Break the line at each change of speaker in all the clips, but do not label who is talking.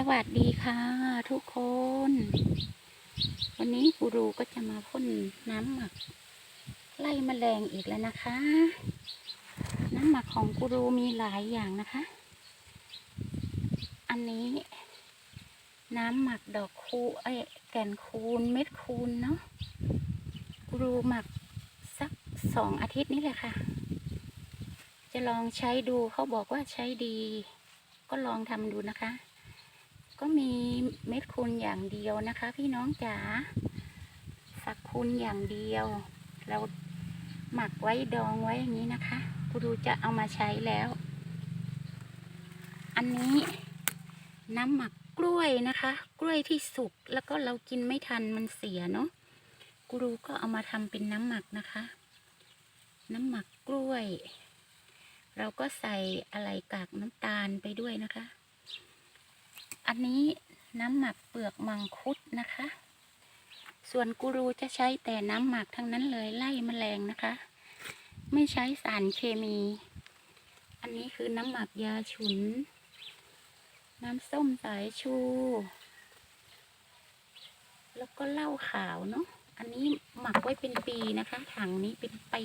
สวัสดีค่ะทุกคน วันนี้กูรูก็จะมาพ่นน้ำหมัก ไล่แมลงอีกแล้วนะคะ น้ำหมักของกูรูมีหลายอย่างนะคะ อันนี้ น้ำหมักดอกคูเอ้แก่นคูนเม็ดคูนเนาะกูรูหมักสักสองอาทิตย์นี้แหละค่ะ จะลองใช้ดูเขาบอกว่าใช้ดี ก็ลองทำดูนะคะ ก็มีเม็ดคูณอย่างเดียวนะคะ พี่น้องจ๋าฝักคูณอย่างเดียว เราหมักไว้ดองไว้อย่างนี้นะคะกูดูจะเอามาใช้แล้ว อันนี้น้ำหมักกล้วยนะคะ กล้วยที่สุกแล้วก็เรากินไม่ทันมันเสียเนาะกูรูก็เอามาทำเป็นน้ำหมักนะคะ น้ำหมักกล้วย เราก็ใส่อะไรกากน้ำตาลไปด้วยนะคะ อันนี้น้ำหมักเปลือกมังคุดนะคะ ส่วนกูรูจะใช้แต่น้ำหมักทั้งนั้นเลยไล่แมลงนะคะ ไม่ใช้สารเคมี อันนี้คือน้ำหมักยาฉุน น้ำส้มสายชู แล้วก็เหล้าขาวเนาะอันนี้หมักไว้เป็นปีนะคะ ถังนี้เป็นปี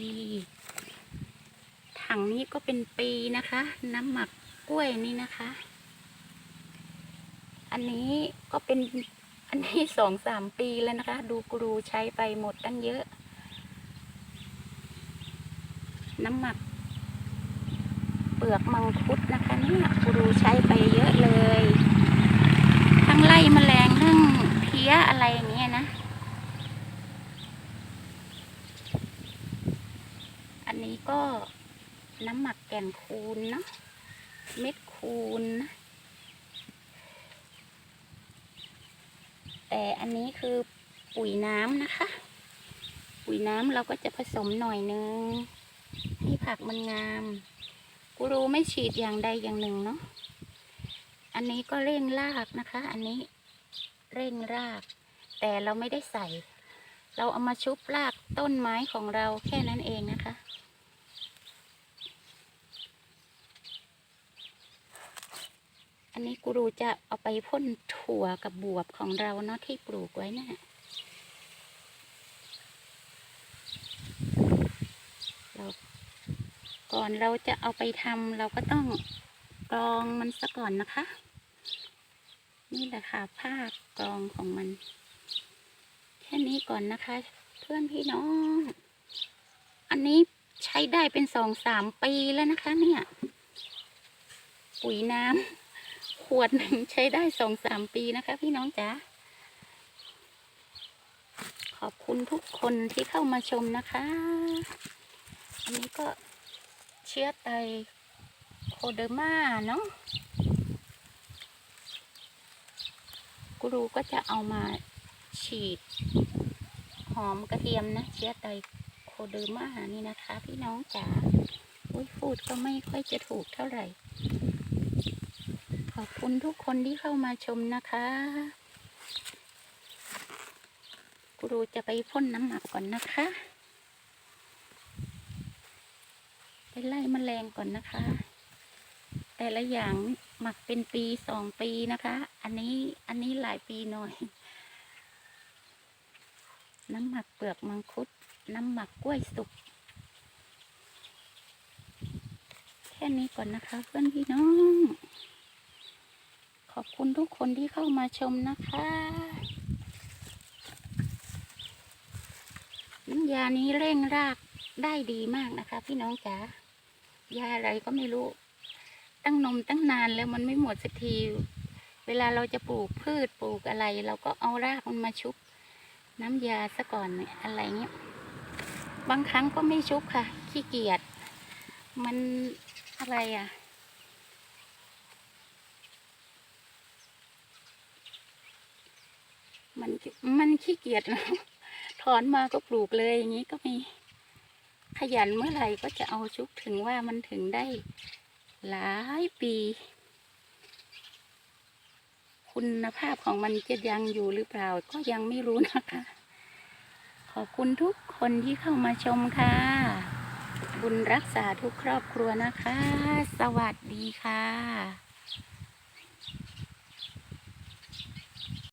ถังนี้ก็เป็นปีนะคะ น้ำหมักกล้วยนี่นะคะ อันนี้ก็เป็นอันนี้สองสามปีแล้วนะคะ ดูกรูใช้ไปหมดตั้งเยอะ น้ำหมัก เปลือกมังคุดนะคะเนี่ยกรูใช้ไปเยอะเลย ทั้งไล่แมลงทั้งเพี้ยอะไรอย่างเงี้ยนะ อันนี้ก็น้ำหมักแก่นคูนเนาะเม็ดคูนนะ แต่อันนี้คือปุ๋ยน้ำนะคะ ปุ๋ยน้ำเราก็จะผสมหน่อยนึงให้ผักมันงามกูรู้ไม่ฉีดอย่างใดอย่างหนึ่งเนาะอันนี้ก็เร่งรากนะคะ อันนี้เร่งราก แต่เราไม่ได้ใส่ เราเอามาชุบรากต้นไม้ของเราแค่นั้นเองนะคะ อันนี้กูรูจะเอาไปพ่นถั่วกับบวบของเราเนาะที่ปลูกไว้นะ่ะเราก่อนเราจะเอาไปทำเราก็ต้องกรองมันซะก่อนนะคะ นี่แหละค่ะผ้ากรองของมัน แค่นี้ก่อนนะคะ เพื่อนพี่น้อง อันนี้ใช้ได้เป็นสองสามปีแล้วนะคะ เนี่ย ปุ๋ยน้ำ วดหนึ่งใช้ได้สองสามปีนะคะ พี่น้องจ๋าขอบคุณทุกคนที่เข้ามาชมนะคะ อันนี้ก็เชื้อไตโคเดอร์มาเนาะกูรูก็จะเอามาฉีด หอมกระเทียมนะ เชื้อไตโคเดอร์มานี่นะคะ พี่น้องจ๋าอุ้ยพูดก็ไม่ค่อยจะถูกเท่าไหร่ ขอบคุณทุกคนที่เข้ามาชมนะคะกูรูจะไปพ่นน้ำหมักก่อนนะคะ ไปไล่มแมลงก่อนนะคะ แต่ละอย่างหมักเป็นปีสองปีนะคะ อันนี้อันนี้หลายปีหน่อย น้ำหมักเปลือกมังคุด น้ำหมักกล้วยสุก แค่นี้ก่อนนะคะเพื่อนพี่น้อง ขอบคุณทุกคนที่เข้ามาชมนะคะน้ำยานี้เร่งรากได้ดีมากนะคะ พี่น้องจ๋ายาอะไรก็ไม่รู้ ตั้งนมตั้งนานแล้วมันไม่หมดสักที เวลาเราจะปลูกพืชปลูกอะไร เราก็เอารากมันมาชุบ น้ำยาซะก่อนเนี่ยอะไรเงี้ยบางครั้งก็ไม่ชุบค่ะ ขี้เกียจมันอะไรอะ มันมันขี้เกียจแล้วถอนมาก็ปลูกเลยอย่างนี้ก็มี ขยันเมื่อไหร่ก็จะเอาชุบถึงว่ามันถึงได้หลายปี คุณภาพของมันจะยังอยู่หรือเปล่าก็ยังไม่รู้นะคะ ขอบคุณทุกคนที่เข้ามาชมค่ะ บุญรักษาทุกครอบครัวนะคะ สวัสดีค่ะ